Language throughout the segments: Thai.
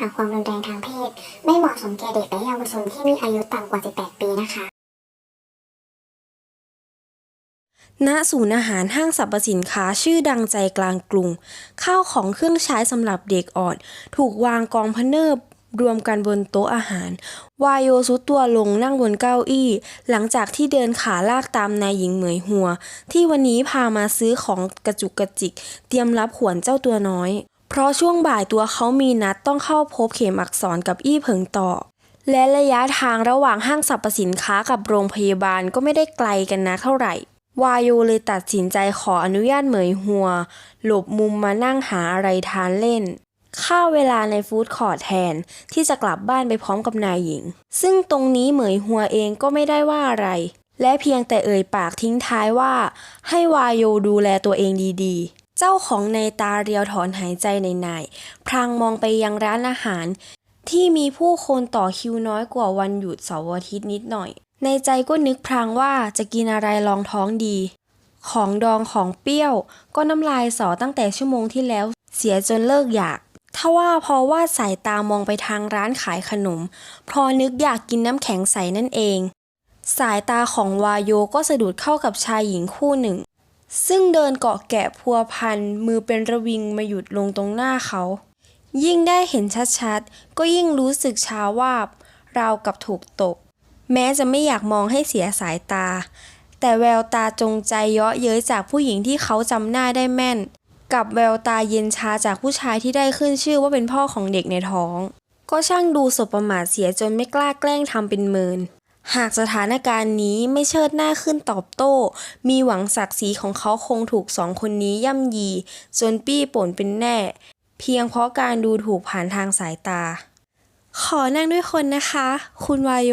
หาความรุนแรงทางเพศ ไม่เหมาะสมแก่เด็กและเยาวชนที่มีอายุต่ำกว่า 18 ปีนะคะ ณ ศูนย์อาหารห้างสรรพสินค้าชื่อดังใจกลางกรุง ข้าวของเครื่องใช้สำหรับเด็กอ่อน ถูกวางกองพเนิบรวมกันบนโต๊ะอาหาร วายโยซุดตัวลงนั่งบนเก้าอี้ หลังจากที่เดินขาลากตามนายหญิงเหมยหัว ที่วันนี้พามาซื้อของกระจุกกระจิก เตรียมรับขวัญเจ้าตัวน้อย เพราะช่วงบ่ายตัวเขามีนัดต้องเข้าพบเขมอักษรกับอี้เผิงต่อ และระยะทางระหว่างห้างสรรพสินค้ากับโรงพยาบาลก็ไม่ได้ไกลกันนะเท่าไหร่ วายโยเลยตัดสินใจขออนุญาตเหมยหัว หลบมุมมานั่งหาอะไรทานเล่นค่าเวลาในฟู้ดคอร์ทแทนที่จะกลับบ้านไปพร้อมกับนายหญิง ซึ่งตรงนี้เหมยหัวเองก็ไม่ได้ว่าอะไร และเพียงแต่เอ่ยปากทิ้งท้ายว่า ให้วายโยดูแลตัวเองดีๆ เจ้าของในตาเรียวถอนหายใจในๆพลางมองไปยังร้านอาหาร ที่มีผู้คนต่อคิวน้อยกว่าวันหยุดเสาร์อาทิตย์นิดหน่อย ในใจก็นึกพลางว่าจะกินอะไรรองท้องดี ของดองของเปรี้ยว ก็น้ำลายสอตั้งแต่ชั่วโมงที่แล้ว เสียจนเลิกอยากถ้าว่าพราะว่าสายตามองไปทางร้านขายขนม พอนึกอยากกินน้ำแข็งใสนั่นเอง สายตาของวาโยก็สะดุดเข้ากับชายหญิงคู่หนึ่ง ซึ่งเดินเกาะแกะพัวพันมือเป็นระวิงมาหยุดลงตรงหน้าเขา ยิ่งได้เห็นชัดๆ ก็ยิ่งรู้สึกช้าวาบ ราวกับถูกตบ แม้จะไม่อยากมองให้เสียสายตา แต่แววตาจงใจเยาะเย้ยจากผู้หญิงที่เขาจำหน้าได้แม่น กับแววตาเย็นชาจากผู้ชายที่ได้ขึ้นชื่อว่าเป็นพ่อของเด็กในท้อง ก็ช่างดูสบประมาทเสียจนไม่กล้าแกล้งทำเป็นเมิน หากสถานการณ์นี้ไม่เชิดหน้าขึ้นตอบโต้ มีหวังศักดิ์ศรีของเขาคงถูกสองคนนี้ย่ำยี จนปี้ป่นเป็นแน่ เพียงเพราะการดูถูกผ่านทางสายตา ขอนั่งด้วยคนนะคะ คุณวายโย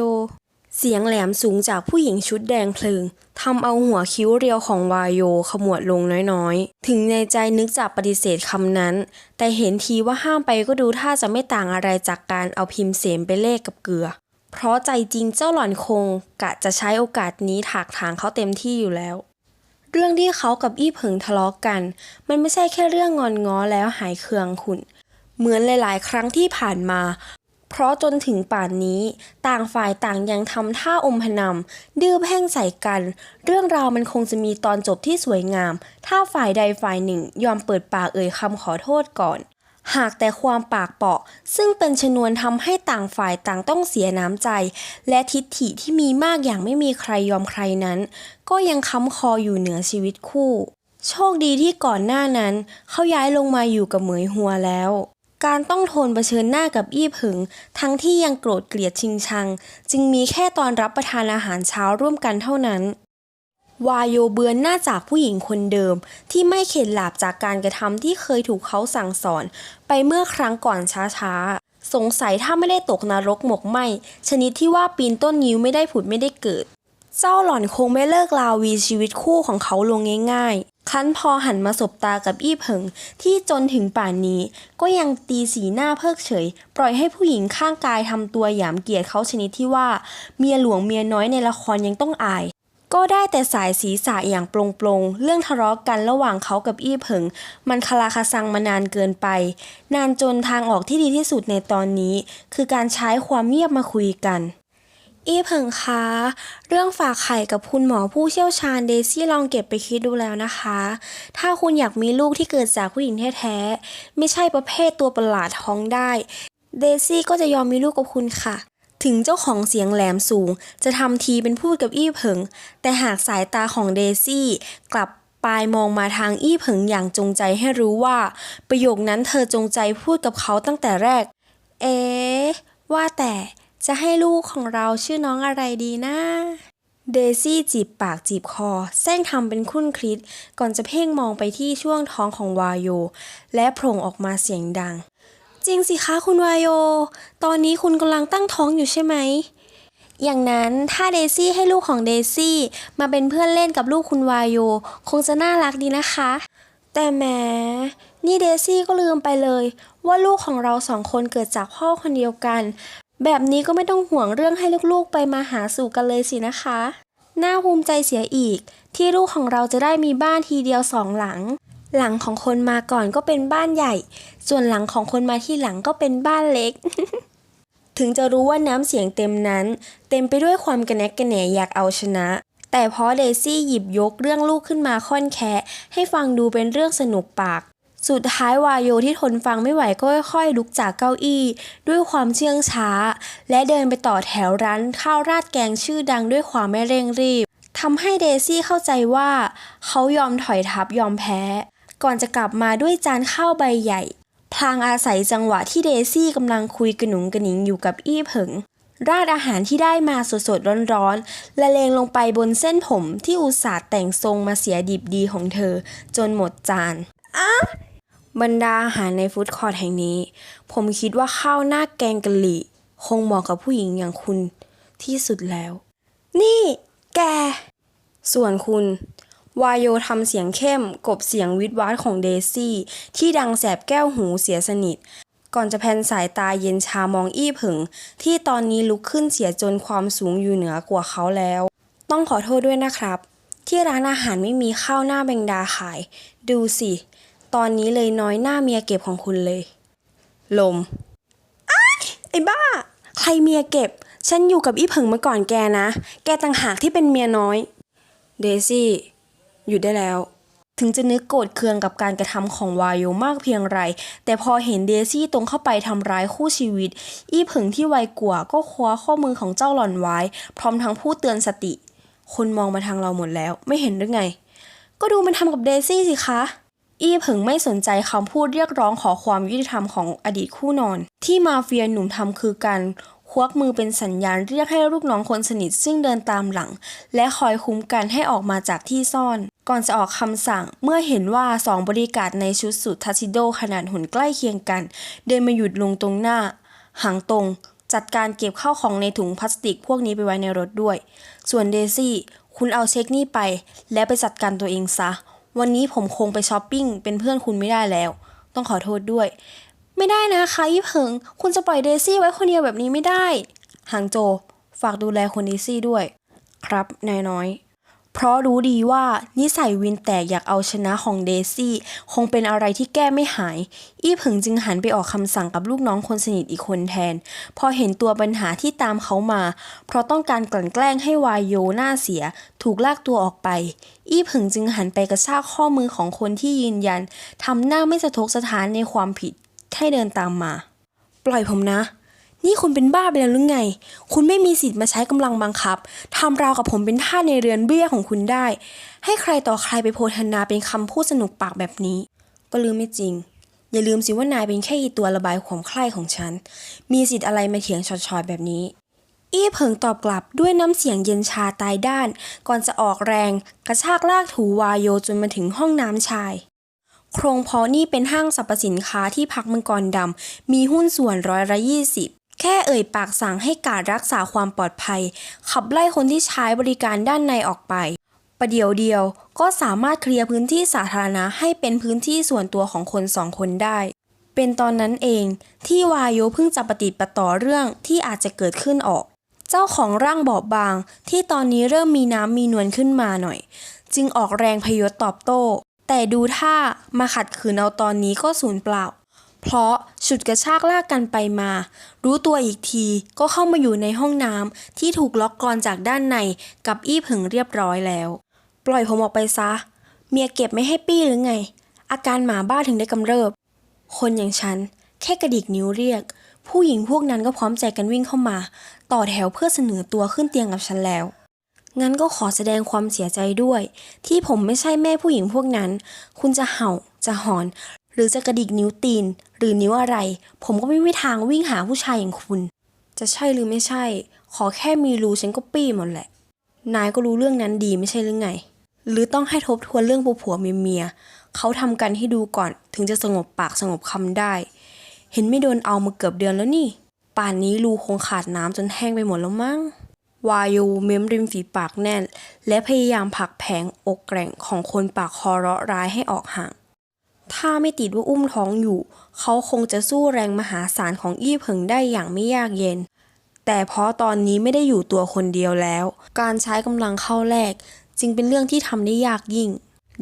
เสียงแหลมสูงจากผู้หญิงชุดแดงเพลิงทำเอาหัวคิ้วเรียวของวายโยขมวดลงน้อยๆ ถึงในใจนึกจะปฏิเสธคำนั้น แต่เห็นทีว่าห้ามไปก็ดูท่าจะไม่ต่างอะไรจากการเอาพิมพ์เสมไปเลขกับเกลือ เพราะใจจริงเจ้าหล่อนคงกะจะใช้โอกาสนี้ถากถางเขาเต็มที่อยู่แล้ว เรื่องที่เขากับอี้เผิงทะเลาะกัน มันไม่ใช่แค่เรื่องงอนง้อแล้วหายเคืองขุนเหมือนหลาย ๆ ครั้งที่ผ่านมา เพราะจนถึงป่านนี้ ต่างฝ่ายต่างยังทำท่าอมพนำดื้อแพ่งใส่กัน เรื่องราวมันคงจะมีตอนจบที่สวยงาม ถ้าฝ่ายใดฝ่ายหนึ่งยอมเปิดปากเอ่ยคำขอโทษก่อน หากแต่ความปากเปาะ ซึ่งเป็นชนวนทำให้ต่างฝ่ายต่างต้องเสียน้ำใจ และทิฐิที่มีมากอย่างไม่มีใครยอมใครนั้น ก็ยังค้ำคออยู่เหนือชีวิตคู่ โชคดีที่ก่อนหน้านั้น เขาย้ายลงมาอยู่กับเหมยหัวแล้วการต้องทนเผชิญหน้ากับอี้ผึง ทั้งที่ยังโกรธเกลียดชิงชัง จึงมีแค่ตอนรับประทานอาหารเช้าร่วมกันเท่านั้น วายโยเบือนหน้าจากผู้หญิงคนเดิม ที่ไม่เข็ดหลาบจากการกระทำที่เคยถูกเขาสั่งสอน ไปเมื่อครั้งก่อนช้าๆ สงสัยถ้าไม่ได้ตกนรกหมกไหมชนิดที่ว่าปีนต้นนิ้วไม่ได้ผุดไม่ได้เกิด เจ้าหล่อนคงไม่เลิกลาวีชีวิตคู่ของเขาลงง่ายๆคันพอหันมาสบตากับอี้เผิงที่จนถึงป่านนี้ ก็ยังตีสีหน้าเพิกเฉย ปล่อยให้ผู้หญิงข้างกายทำตัวหยามเกียรติเขาชนิดที่ว่า เมียหลวงเมียน้อยในละครยังต้องอาย ก็ได้แต่สายศีรษะอย่างปลงๆเรื่องทะเลาะกันระหว่างเขากับอี้เผิง มันคลาคาซังมานานเกินไป นานจนทางออกที่ดีที่สุดในตอนนี้ คือการใช้ความเงียบมาคุยกัน อี้เผิงคะ เรื่องฝากไข่กับคุณหมอผู้เชี่ยวชาญเดซี่ลองเก็บไปคิดดูแล้วนะคะ ถ้าคุณอยากมีลูกที่เกิดจากผู้หญิงแท้ๆไม่ใช่ประเภทตัวประหลาดท้องได้ เดซี่ก็จะยอมมีลูกกับคุณค่ะ ถึงเจ้าของเสียงแหลมสูง จะทำทีเป็นพูดกับอี้เผิง แต่หากสายตาของเดซี่กลับปลายมองมาทางอี้เผิงอย่างจงใจให้รู้ว่า ประโยคนั้นเธอจงใจพูดกับเขาตั้งแต่แรก เอ๊ว่าแต่จะให้ลูกของเราชื่อน้องอะไรดีนะเดซี่จีบปากจีบคอแซงทำเป็นคุ้นคิด ก่อนจะเพ่งมองไปที่ช่วงท้องของวายโย และโผล่ออกมาเสียงดัง จริงสิคะคุณวายโย ตอนนี้คุณกำลังตั้งท้องอยู่ใช่ไหม อย่างนั้นถ้าเดซี่ให้ลูกของเดซี่มาเป็นเพื่อนเล่นกับลูกคุณวายโย คงจะน่ารักดีนะคะ แต่แหมนี่เดซี่ก็ลืมไปเลย ว่าลูกของเราสองคนเกิดจากพ่อคนเดียวกัน แบบนี้ก็ไม่ต้องห่วงเรื่องให้ลูกๆไปมาหาสู่กันเลยสินะคะ น่าภูมิใจเสียอีก ที่ลูกของเราจะได้มีบ้านทีเดียวสองหลัง หลังของคนมาก่อนก็เป็นบ้านใหญ่ ส่วนหลังของคนมาที่หลังก็เป็นบ้านเล็ก ถึงจะรู้ว่าน้ำเสียงเต็มนั้น เต็มไปด้วยความกระแนกกระแหนอยากเอาชนะ แต่เพราะเดซี่หยิบยกเรื่องลูกขึ้นมาค่อนแคะให้ฟังดูเป็นเรื่องสนุกปาก สุดท้ายวายโยที่ทนฟังไม่ไหวก็ค่อยๆลุกจากเก้าอี้ ด้วยความเชื่องช้า และเดินไปต่อแถวร้านข้าวราดแกงชื่อดังด้วยความไม่เร่งรีบทำให้เดซี่เข้าใจว่า เขายอมถอยทับยอมแพ้ ก่อนจะกลับมาด้วยจานข้าวใบใหญ่ พลางอาศัยจังหวะที่เดซี่กำลังคุยกระหนุงกระหนิงอยู่กับอี้เผิง ราดอาหารที่ได้มาสดๆร้อนๆละเลงลงไปบนเส้นผมที่อุตส่าห์แต่งทรงมาเสียดิบดีของเธอ จนหมดจานบรรดาอาหารในฟู้ดคอร์ทแห่งนี้ ผมคิดว่าข้าวหน้าแกงกะหรี่ คงเหมาะกับผู้หญิงอย่างคุณที่สุดแล้ว นี่ แก ส่วนคุณ วายโยทำเสียงเข้ม กบเสียงวิดวาดของเดซี่ ที่ดังแสบแก้วหูเสียสนิท ก่อนจะแพนสายตาเย็นชามองอี้ผึ่งที่ตอนนี้ลุกขึ้นเสียจนความสูงอยู่เหนือกว่าเขาแล้ว ต้องขอโทษด้วยนะครับ ที่ร้านอาหารไม่มีข้าวหน้าแบงดาขาย ดูสิ ตอนนี้เลยน้อยหน้าเมียเก็บของคุณเลย ลมไอ้บ้า ใครเมียเก็บ ฉันอยู่กับอี้ผิงมาก่อนแกนะ แกต่างหากที่เป็นเมียน้อย เดซี่ หยุดได้แล้ว ถึงจะนึกโกรธเคืองกับการกระทำของวายโยมากเพียงไร แต่พอเห็นเดซี่ตรงเข้าไปทำร้ายคู่ชีวิต อี้เผิงที่ไวกว่าก็คว้าข้อมือของเจ้าหล่อนไว้ พร้อมทั้งพูดเตือนสติ คนมองมาทางเราหมดแล้ว ไม่เห็นหรือไง ก็ดูมันทำกับเดซี่สิคะอี้เผิงไม่สนใจคำพูดเรียกร้องขอความยุติธรรมของอดีตคู่นอน ที่มาเฟียหนุ่มทำคือการควักมือเป็นสัญญาณเรียกให้ลูกน้องคนสนิทซึ่งเดินตามหลัง และคอยคุ้มกันให้ออกมาจากที่ซ่อน ก่อนจะออกคำสั่งเมื่อเห็นว่าสองบริการในชุดสูททัชิโดขนาดหุ่นใกล้เคียงกัน เดินมาหยุดลงตรงหน้า หางตรง จัดการเก็บข้าวของในถุงพลาสติกพวกนี้ไปไว้ในรถด้วย ส่วนเดซี่ คุณเอาเช็คนี่ไป แล้วไปจัดการตัวเองซะ วันนี้ผมคงไปช้อปปิ้งเป็นเพื่อนคุณไม่ได้แล้ว ต้องขอโทษด้วย ไม่ได้นะคะยี่เพิง คุณจะปล่อยเดซี่ไว้คนเดียวแบบนี้ไม่ได้หางโจ ฝากดูแลคนเดซี่ด้วย ครับนายน้อย เพราะรู้ดีว่านิสัยวินแตกอยากเอาชนะของเดซี่ คงเป็นอะไรที่แก้ไม่หาย อี้ผิงจึงหันไปออกคำสั่งกับลูกน้องคนสนิทอีกคนแทน พอเห็นตัวปัญหาที่ตามเขามา เพราะต้องการกลั่นแกล้งให้วายโยหน้าเสีย ถูกลากตัวออกไป อี้ผิงจึงหันไปกระชากข้อมือของคนที่ยืนยันทำหน้าไม่สะทกสะท้านในความผิดให้เดินตามมา ปล่อยผมนะ นี่คุณเป็นบ้าไปแล้วหรือไง คุณไม่มีสิทธิ์มาใช้กำลังบังคับทำราวกับผมเป็นท่าในเรือนเบี้ยของคุณได้ ให้ใครต่อใครไปโพธนาเป็นคำพูดสนุกปากแบบนี้ ก็ลืมไม่จริง อย่าลืมสิว่านายเป็นแค่อีตัวระบายความใคร่ของฉัน มีสิทธิ์อะไรมาเถียงชอดๆแบบนี้ อี้เผิงตอบกลับด้วยน้ำเสียงเย็นชาตายด้าน ก่อนจะออกแรง กระชากลากถูวายโยจนมาถึงห้องน้ำชายโครงพอนี่เป็นห้างสรรพสินค้าที่พักมังกรดำมีหุ้นส่วนร้อยละยี่สิบ แค่เอ่ยปากสั่งให้การรักษาความปลอดภัย ขับไล่คนที่ใช้บริการด้านในออกไป ประเดี๋ยวเดียวก็สามารถเคลียร์พื้นที่สาธารณะให้เป็นพื้นที่ส่วนตัวของคนสองคนได้ เป็นตอนนั้นเองที่วายโยเพิ่งจะปฏิปต่อเรื่องที่อาจจะเกิดขึ้นออก เจ้าของร่างบอบบาง ที่ตอนนี้เริ่มมีน้ำมีนวลขึ้นมาหน่อย จึงออกแรงพยศตอบโต้ แต่ดูท่ามาขัดขืนเอาตอนนี้ก็สูญเปล่า เพราะฉุดกระชากลากกันไปมา รู้ตัวอีกทีก็เข้ามาอยู่ในห้องน้ำที่ถูกล็อกกรอนจากด้านในกับอี้ผึ่งเรียบร้อยแล้ว ปล่อยผมออกไปซะ เมียเก็บไม่ให้ปี้หรือไง อาการหมาบ้าถึงได้กำเริบ คนอย่างฉัน แค่กระดิกนิ้วเรียก ผู้หญิงพวกนั้นก็พร้อมใจกันวิ่งเข้ามา ต่อแถวเพื่อเสนอตัวขึ้นเตียงกับฉันแล้วงั้นก็ขอแสดงความเสียใจด้วย ที่ผมไม่ใช่แม่ผู้หญิงพวกนั้น คุณจะเห่าจะหอน หรือจะกระดิกนิ้วตีน หรือนิ้วอะไร ผมก็ไม่มีทางวิ่งหาผู้ชายอย่างคุณ จะใช่หรือไม่ใช่ ขอแค่มีรูฉันก็ปี้หมดแหละ นายก็รู้เรื่องนั้นดีไม่ใช่หรือไง หรือต้องให้ทบทวนเรื่องผัวผัวเมียเมียเขาทำกันให้ดูก่อนถึงจะสงบปากสงบคำได้ เห็นไม่โดนเอามาเกือบเดือนแล้วนี่ ป่านนี้รูคงขาดน้ำจนแห้งไปหมดแล้วมั้งวายูเม้มริมฝีปากแน่น และพยายามผลักแผงอกแกร่งของคนปากคอเราะร้ายให้ออกห่าง ถ้าไม่ติดว่าอุ้มท้องอยู่ เขาคงจะสู้แรงมหาศาลของอี้เผิงได้อย่างไม่ยากเย็น แต่เพราะตอนนี้ไม่ได้อยู่ตัวคนเดียวแล้ว การใช้กำลังเข้าแลกจึงเป็นเรื่องที่ทำได้ยากยิ่ง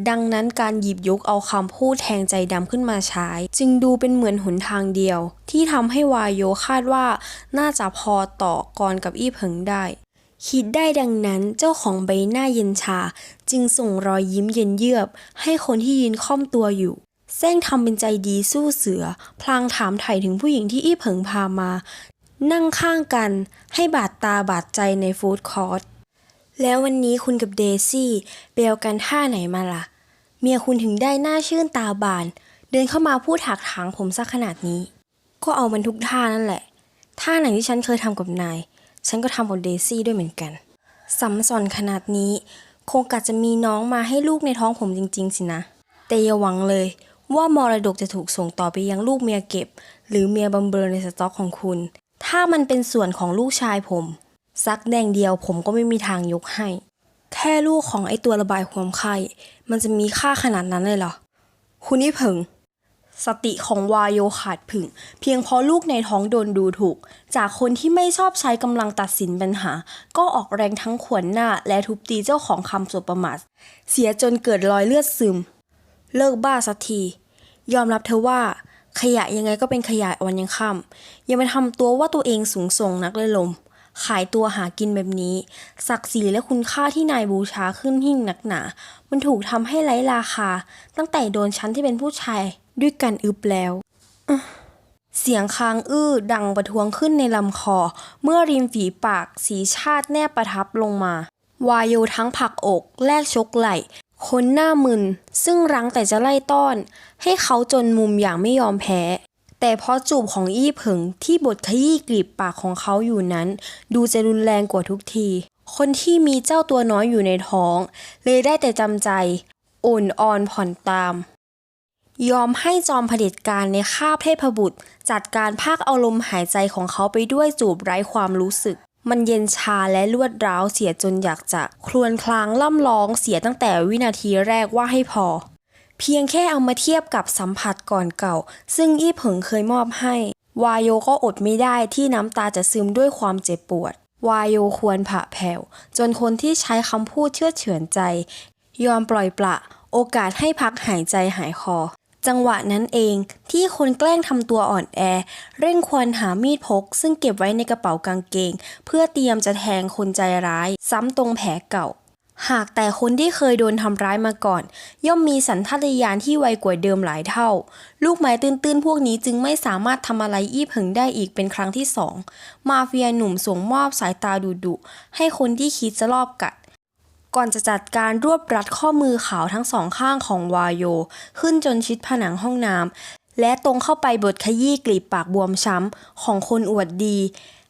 ดังนั้นการหยิบยกเอาคำพูดแทงใจดำขึ้นมาใช้ จึงดูเป็นเหมือนหนทางเดียว ที่ทำให้วายโยคาดว่าน่าจะพอต่อกรกับอี้เผิงได้คิดได้ดังนั้นเจ้าของใบหน้าเย็นชา จึงส่งรอยยิ้มเย็นเยือกให้คนที่ยืนค่อมตัวอยู่ แซงทำเป็นใจดีสู้เสือ พลางถามไถ่ถึงผู้หญิงที่อี้เผิงพามา นั่งข้างกันให้บาดตาบาดใจในฟู้ดคอร์ทแล้ววันนี้คุณกับเดซี่ไปเอากันท่าไหนมาล่ะ เมียคุณถึงได้หน้าชื่นตาบาน เดินเข้ามาพูดถักถางผมซะขนาดนี้ ก็เอามันทุกท่านั่นแหละ ท่าไหนที่ฉันเคยทำกับนาย ฉันก็ทำกับเดซี่ด้วยเหมือนกันสัมสอนขนาดนี้ คงกะจะมีน้องมาให้ลูกในท้องผมจริง ๆ สินะ แต่อย่าหวังเลย ว่ามรดกจะถูกส่งต่อไปยังลูกเมียเก็บ หรือเมียบำเบอในสต็อกของคุณ ถ้ามันเป็นส่วนของลูกชายผมซักแดงเดียวผมก็ไม่มีทางยกให้ แค่ลูกของไอตัวระบายความไข้มันจะมีค่าขนาดนั้นเลยเหรอ คุณนี่เผิงสติของวายโยขาดผึ่ง เพียงเพราะลูกในท้องโดนดูถูก จากคนที่ไม่ชอบใช้กำลังตัดสินปัญหา ก็ออกแรงทั้งขวนหน้าและทุบตีเจ้าของคำสบประมาทเสียจนเกิดรอยเลือดซึม เลิกบ้าสักที ยอมรับเธอะว่า ขยะยังไงก็เป็นขยะวันยังค่ำย่ามาทำตัวว่าตัวเองสูงส่งนักเลยลม ขายตัวหากินแบบนี้ ศักดิ์ศรีและคุณค่าที่นายบูชาขึ้นหิ่งหนักหนา มันถูกทำให้ไร้ราคา ตั้งแต่โดนชั้นที่เป็นผู้ชายด้วยกันอึบแล้วเสียงคางอื้อดังประท้วงขึ้นในลำคอ เมื่อริมฝีปากสีชาติแนบประทับลงมา วายโยทั้งผักอก แลกชกไหล คนหน้ามึน ซึ่งรั้งแต่จะไล่ต้อน ให้เขาจนมุมอย่างไม่ยอมแพ้ แต่เพราะจูบของอี้เผิงที่บทขยี้กลีบปากของเขาอยู่นั้น ดูจะรุนแรงกว่าทุกที คนที่มีเจ้าตัวน้อยอยู่ในท้อง เลยได้แต่จำใจโอ่อนอ่อนผ่อนตาม ยอมให้จอมเผด็จการในคาบเทพบุตร จัดการพากเอาลมหายใจของเขาไปด้วยจูบไร้ความรู้สึก มันเย็นชาและรวดร้าวเสียจนอยากจะครวญคลางล่ำร้องเสียตั้งแต่วินาทีแรกว่าให้พอ เพียงแค่เอามาเทียบกับสัมผัสก่อนเก่า ซึ่งอี้เผิงเคยมอบให้ วายโยก็อดไม่ได้ที่น้ำตาจะซึมด้วยความเจ็บปวด วายโยควรผ่าแผ่ว จนคนที่ใช้คำพูดเชื่อเฉือนใจ ยอมปล่อยปละ โอกาสให้พักหายใจหายคอ จังหวะนั้นเองที่คนแกล้งทำตัวอ่อนแอ เร่งควรหามีดพก ซึ่งเก็บไว้ในกระเป๋ากางเกง เพื่อเตรียมจะแทงคนใจร้าย ซ้ำตรงแผลเก่า หากแต่คนที่เคยโดนทำร้ายมาก่อน ย่อมมีสันทัตยานที่ไวกว่าเดิมหลายเท่า ลูกไม้ตื้นๆพวกนี้จึงไม่สามารถทำอะไรอี้เผิงได้อีกเป็นครั้งที่สองมาเฟียหนุ่มส่งมอบสายตาดุๆให้คนที่คิดจะลอบกัด ก่อนจะจัดการรวบรัดข้อมือขาวทั้งสองข้างของวายโย ขึ้นจนชิดผนังห้องน้ำและตรงเข้าไปบดขยี้กลีบปากบวมช้ำของคนอวดดี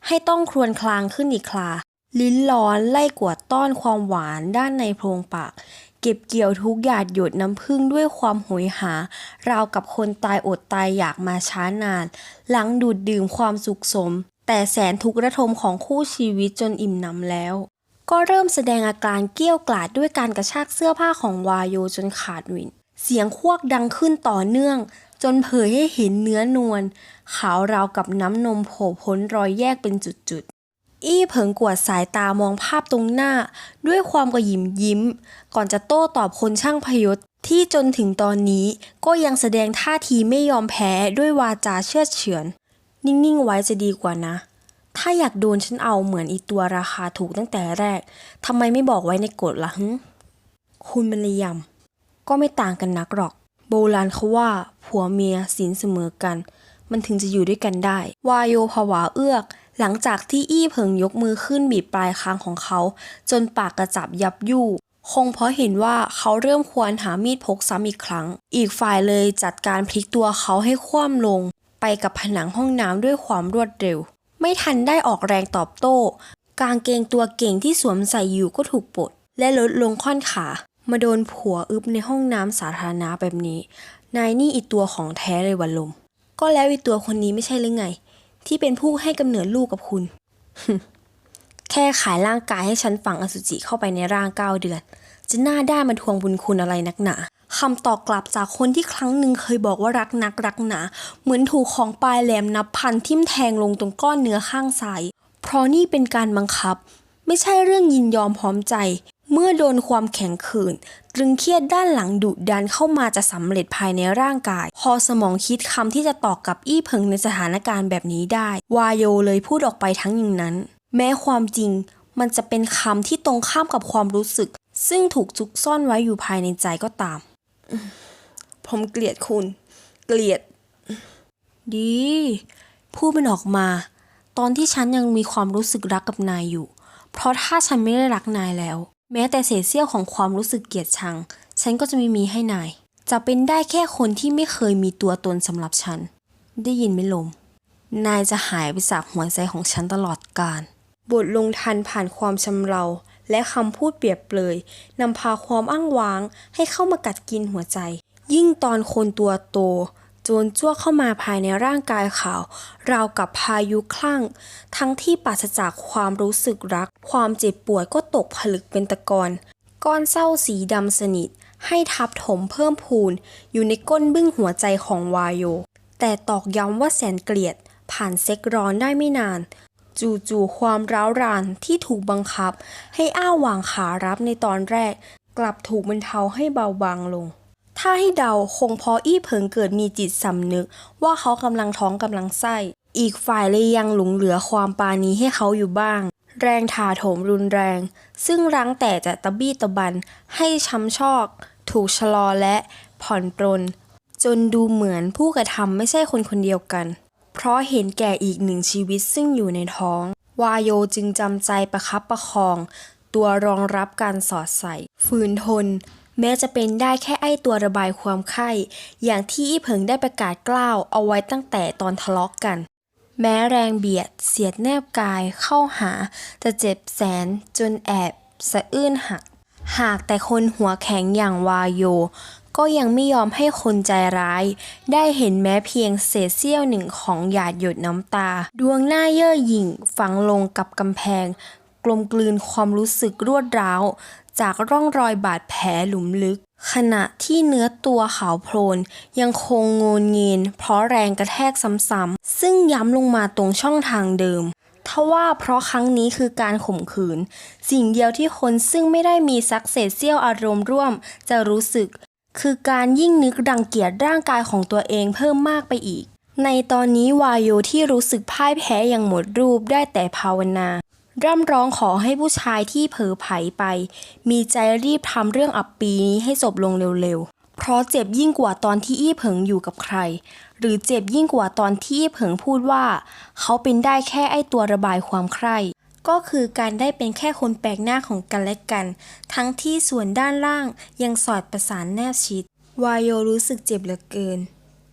ให้ต้องครวญคลางขึ้นอีกคลา ลิ้นร้อนไล่กวดต้อนความหวานด้านในโพรงปาก เก็บเกี่ยวทุกหยาดหยดน้ำผึ้งด้วยความหยหา ราวกับคนตายอดตายอยากมาช้านาน หลังดูดดื่มความสุขสม แต่แสนทุกระทมของคู่ชีวิตจนอิ่มหนำแล้ว ก็เริ่มแสดงอาการเกี้ยวกลาดด้วยการกระชากเสื้อผ้าของวาโยจนขาดวิน เสียงควกดังขึ้นต่อเนื่อง จนเผยให้เห็นเนื้อนวลขาวราวกับน้ำนมโผล่พ้นรอยแยกเป็นจุดๆ อี้เผิงกวดสายตามองภาพตรงหน้า ด้วยความกระยิมยิ้ม ก่อนจะโต้ตอบคนช่างพยศที่จนถึงตอนนี้ก็ยังแสดงท่าทีไม่ยอมแพ้ด้วยวาจาเชื่อเฉือน นิ่งๆไว้จะดีกว่านะ ถ้าอยากโดนฉันเอาเหมือนอีตัวราคาถูกตั้งแต่แรกทำไมไม่บอกไว้ในกฎล่ะฮึคุณมันเลยยำก็ไม่ต่างกันนักหรอก โบราณเขาว่า ผัวเมียศีลเสมอกัน มันถึงจะอยู่ด้วยกันได้ วายโยผวาเอื้อก หลังจากที่อี้เผิงยกมือขึ้นบีบปลายคางของเขา จนปากกระจับยับยู่คงเพราะเห็นว่าเขาเริ่มควรหามีดพกซ้ำอีกครั้ง อีกฝ่ายเลยจัดการพลิกตัวเขาให้คว่ำลง ไปกับผนังห้องน้ำด้วยความรวดเร็ว ไม่ทันได้ออกแรงตอบโต้ กางเกงตัวเก่งที่สวมใส่อยู่ก็ถูกปลดและลดลงค่อนขา มาโดนผัวอึบในห้องน้ำสาธารณะแบบนี้ นายนี่อีตัวของแท้เลยวันลม ก็แล้วอีตัวคนนี้ไม่ใช่หรือไง ที่เป็นผู้ให้กำเนิดลูกกับคุณ แค่ขายร่างกายให้ฉันฝังอสุจิเข้าไปในร่างเก้าเดือน จะหน้าด้านมาทวงบุญคุณอะไรนักหนา คำตอบกลับจากคนที่ครั้งหนึ่งเคยบอกว่ารักนักรักหนาเหมือนถูกของปลายแหลมนับพันทิ่มแทงลงตรงก้อนเนื้อข้างซ้ายเพราะนี่เป็นการบังคับ ไม่ใช่เรื่องยินยอมพร้อมใจ เมื่อโดนความแข็งขืน ตรึงเครียดด้านหลังดุดันเข้ามาจะสำเร็จภายในร่างกาย พอสมองคิดคำที่จะตอบกับอี้เพิงในสถานการณ์แบบนี้ได้ วายโยเลยพูดออกไปทั้งอย่างนั้น แม้ความจริงมันจะเป็นคำที่ตรงข้ามกับความรู้สึก ซึ่งถูกซุกซ่อนไว้อยู่ภายในใจก็ตาม ผมเกลียดคุณ เกลียด ดี พูดมันออกมา ตอนที่ฉันยังมีความรู้สึกรักกับนายอยู่ เพราะถ้าฉันไม่ได้รักนายแล้ว แม้แต่เศษเสี้ยวของความรู้สึกเกลียดชัง ฉันก็จะไม่มีให้นาย จะเป็นได้แค่คนที่ไม่เคยมีตัวตนสำหรับฉัน ได้ยินไหมลม นายจะหายไปจากหัวใจของฉันตลอดกาลบทลงทันผ่านความชำเรา และคำพูดเปรียบเปรยนำพาความอ้างว้างให้เข้ามากัดกินหัวใจ ยิ่งตอนคนตัวโตโจรจ้วเข้ามาภายในร่างกายเขาราวกับพายุคลั่ง ทั้งที่ปราศจากความรู้สึกรัก ความเจ็บปวดก็ตกผลึกเป็นตะกอนก้อนเศร้าสีดำสนิท ให้ทับถมเพิ่มพูน อยู่ในก้นบึ้งหัวใจของวายโย แต่ตอกย้ำว่าแสนเกลียด ผ่านเซ็กร้อนได้ไม่นาน จู่ๆความร้าวรานที่ถูกบังคับ ให้อ้าวางขารับในตอนแรก กลับถูกบรรเทาให้เบาบางลง ถ้าให้เดาคงพราะอี้เผิงเกิดมีจิตสำนึก ว่าเขากำลังท้องกำลังไส้ อีกฝ่ายเลยยังหลงเหลือความปานีให้เขาอยู่บ้าง แรงถาโถมรุนแรง ซึ่งรั้งแต่จะตะบี้ตะบัน ให้ช้ำชอก ถูกชะลอและผ่อนปรนจนดูเหมือนผู้กระทำไม่ใช่คนคนเดียวกัน เพราะเห็นแก่อีกหนึ่งชีวิตซึ่งอยู่ในท้อง วาโยจึงจำใจประคับประคอง ตัวรองรับการสอดใส่ ฝืนทน แม้จะเป็นได้แค่ไอ้ตัวระบายความไข้ อย่างที่อีเผิงได้ประกาศกล้าวเอาไว้ตั้งแต่ตอนทะเลาะกกัน แม้แรงเบียด เสียดแนบกายเข้าหา จะเจ็บแสนจนแอบ สะอื้นหักหากแต่คนหัวแข็งอย่างวาโย ก็ยังไม่ยอมให้คนใจร้าย ได้เห็นแม้เพียงเศษเสี้ยวหนึ่งของหยาดหยดน้ำตา ดวงหน้าเย่อหยิ่งฝังลงกับกำแพง กลมกลืนความรู้สึกรวดร้าว จากร่องรอยบาดแผลหลุมลึก ขณะที่เนื้อตัวขาวโพลน ยังคงโงนเงินเพราะแรงกระแทกซ้ำๆซึ่งย้ำลงมาตรงช่องทางเดิมทว่าเพราะครั้งนี้คือการข่มขืน สิ่งเดียวที่คนซึ่งไม่ได้มีสักเศษเสี้ยวอารมณ์ร่วมจะรู้สึก คือการยิ่งนึกรังเกียจร่างกายของตัวเองเพิ่มมากไปอีก ในตอนนี้วายโยที่รู้สึกพ่ายแพ้อย่างหมดรูปได้แต่ภาวนา ร่ำร้องขอให้ผู้ชายที่เผลอไผลไป มีใจรีบทำเรื่องอับปีนี้ให้จบลงเร็วๆ เพราะเจ็บยิ่งกว่าตอนที่อี้เผิงอยู่กับใคร หรือเจ็บยิ่งกว่าตอนที่อี้เผิงพูดว่า เขาเป็นได้แค่ไอตัวระบายความใคร่ ก็คือการได้เป็นแค่คนแปลกหน้าของกันและกัน ทั้งที่ส่วนด้านล่างยังสอดประสานแนบชิด วายโยรู้สึกเจ็บเหลือเกิน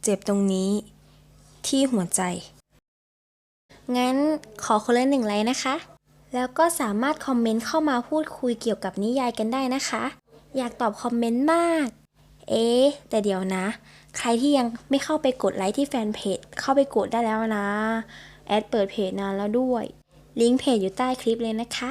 เจ็บตรงนี้ ที่หัวใจ งั้นขอคนละหนึ่งไลค์นะคะ แล้วก็สามารถคอมเมนต์เข้ามาพูดคุยเกี่ยวกับนิยายกันได้นะคะ อยากตอบคอมเมนต์มาก เอ๊แต่เดี๋ยวนะ ใครที่ยังไม่เข้าไปกดไลค์ที่แฟนเพจเข้าไปกดได้แล้วนะ แอดเปิดเพจนานแล้วด้วย ลิงก์เพจอยู่ใต้คลิปเลยนะคะ